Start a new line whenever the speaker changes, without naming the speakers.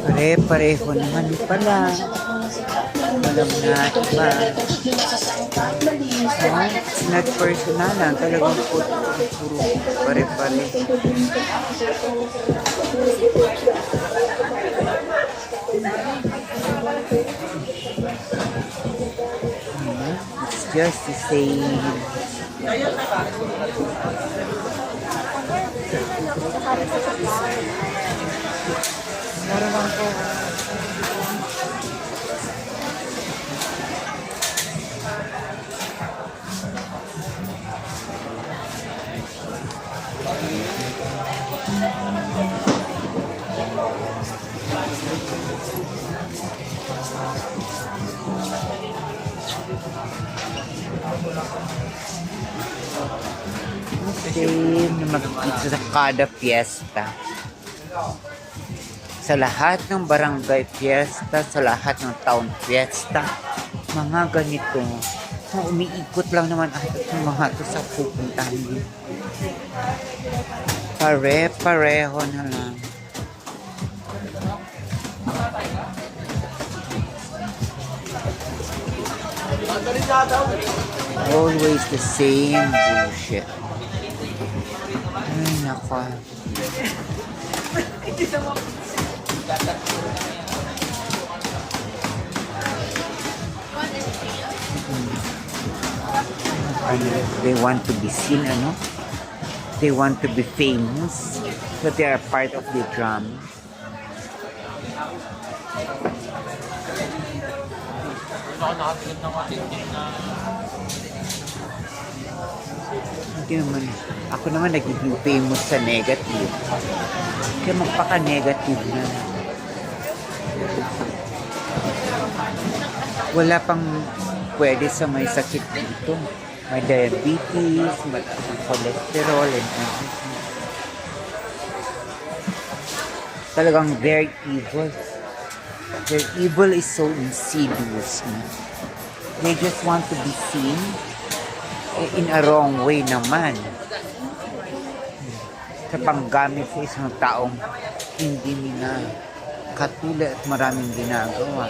Pare-pareho naman pala. Alam na iba. Ah, not personal lang. Talagang puro, pare-pare. Just the same. Mura lang po. Same na sa kada fiesta. Sa lahat ng barangay fiesta, sa lahat ng town fiesta, mga ganito, na umiikot lang naman ata yung mga to sa pupuntahan. Pare-pareho na lang. Always the same bullshit. Ay, nako. They want to be seen, ano? They want to be famous. That they are part of the drama. Hindi naman. Ako naman nagiging famous sa negative. Kaya magpaka-negative na. Wala pang pwede sa may sakit dito. May diabetes, ang cholesterol, and everything. Talagang very evil. Their evil is so insidious. They just want to be seen eh, in a wrong way naman. Sa panggamit sa isang taong hindi nila katulad at maraming ginagawa.